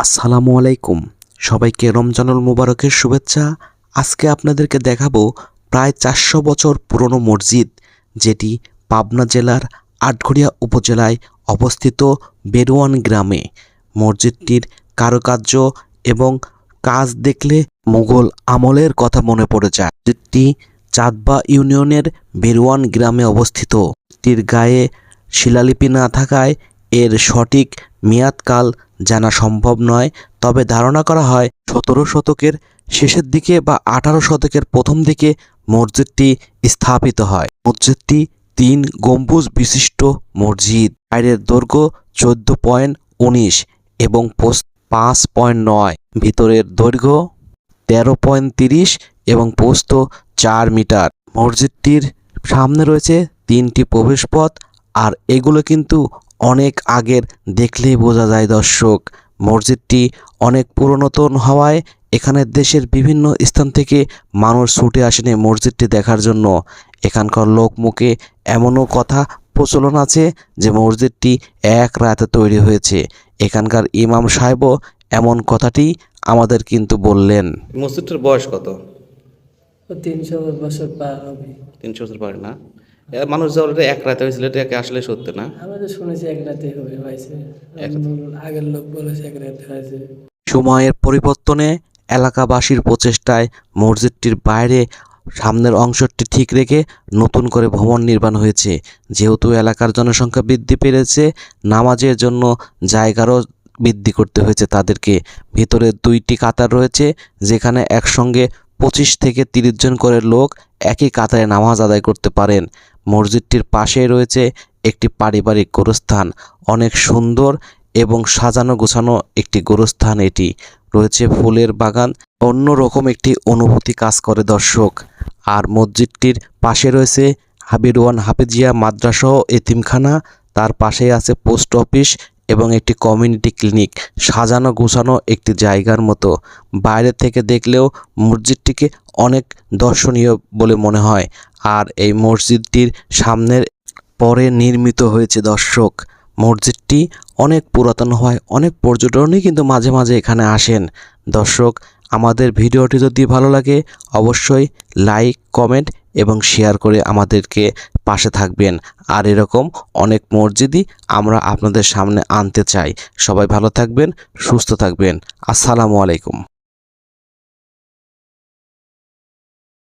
আসসালামু আলাইকুম। সবাইকে রমজানুল মুবারকের শুভেচ্ছা। আজকে আপনাদেরকে দেখাবো প্রায় চারশো বছর পুরনো মসজিদ, যেটি পাবনা জেলার আটঘরিয়া উপজেলায় অবস্থিত বেরোয়ান গ্রামে। মসজিদটির কারুকার্য এবং কাজ দেখলে মুঘল আমলের কথা মনে পড়ে যায়। মসজিদটি চাঁদবা ইউনিয়নের বেরোয়ান গ্রামে অবস্থিত। টির গায়ে শিলালিপি না থাকায় এর সঠিক মেয়াদকাল জানা সম্ভব নয়, তবে ধারণা করা হয় সতেরো শতকের শেষের দিকে বা আঠারো শতকের প্রথম দিকে মসজিদটি স্থাপিত হয়। মসজিদটি তিন গম্বুজ বিশিষ্ট মসজিদ, বাইরের দৈর্ঘ্য চোদ্দ পয়েন্ট উনিশ এবং পাঁচ পয়েন্ট নয়, ভিতরের দৈর্ঘ্য তেরো পয়েন্ট তিরিশ এবং পোস্ত চার মিটার। মসজিদটির সামনে রয়েছে তিনটি প্রবেশপথ আর এগুলো কিন্তু অনেক আগের দেখলেই বোঝা যায় দর্শক। মসজিদটি অনেক পুরাতন হওয়ায় এখানে দেশের বিভিন্ন স্থান থেকে মানুষ ছুটে আসেন এই মসজিদটি দেখার জন্য। এখানকার লোক মুখে এমনও কথা প্রচলন আছে যে মসজিদটি এক রাতে তৈরি হয়েছে। এখানকার ইমাম সাহেবও এমন কথাটি আমাদের কিন্তু বললেন। মসজিদটার বয়স কত? তিনশো বছর পার হবে। তিনশো বছর পরে না? মানুষ যে ওটা এক রাতে হয়েছিল এটা আসলে সত্যি না? আমরা তো শুনেছি এক রাতে হবে হয়েছে। আগের লোক বলেছে এক রাতে হয়েছে। সময়ের পরিবর্তনে এলাকাবাসীর প্রচেষ্টায় মসজিদটির বাইরে সামনের অংশটি ঠিক রেখে নতুন করে ভবন নির্মাণ হয়েছে। যেহেতু এলাকার জনসংখ্যা বৃদ্ধি পেরেছে নামাজের জন্য জায়গারও বৃদ্ধি করতে হয়েছে তাদেরকে। ভিতরে দুইটি কাতার রয়েছে যেখানে একসঙ্গে পঁচিশ থেকে তিরিশ জন করে লোক একই কাতারে নামাজ আদায় করতে পারেন। মসজিদটির পাশেই রয়েছে একটি পারিবারিক গোরস্থান। অনেক সুন্দর এবং সাজানো গোছানো একটি গোরস্থান এটি। রয়েছে ফুলের বাগান অন্য রকম একটি অনুভূতি কাজ করে দর্শক। আর মসজিদটির পাশে রয়েছে হাবিরওয়ান হাফেজিয়া মাদ্রাসা ও এতিমখানা। তার পাশেই আছে পোস্ট অফিস এবং একটি কমিউনিটি ক্লিনিক সাজানো গোছানো একটি জায়গার মতো। বাইরে থেকে দেখলেও মসজিদটিকে অনেক দর্শনীয় বলে মনে হয়। আর এই মসজিদটির সামনের পরে নির্মিত হয়েছে দর্শক। মসজিদটি অনেক পুরাতন হয়, অনেক পর্যটনই কিন্তু মাঝে মাঝে এখানে আসেন। দর্শক, আমাদের ভিডিওটি যদি ভালো লাগে, অবশ্যই লাইক কমেন্ট এবং শেয়ার করে আমাদেরকে পাশে থাকবেন। আর এরকম অনেক মসজিদই আমরা আপনাদের সামনে আনতে চাই। সবাই ভালো থাকবেন, সুস্থ থাকবেন। আসসালামু আলাইকুম।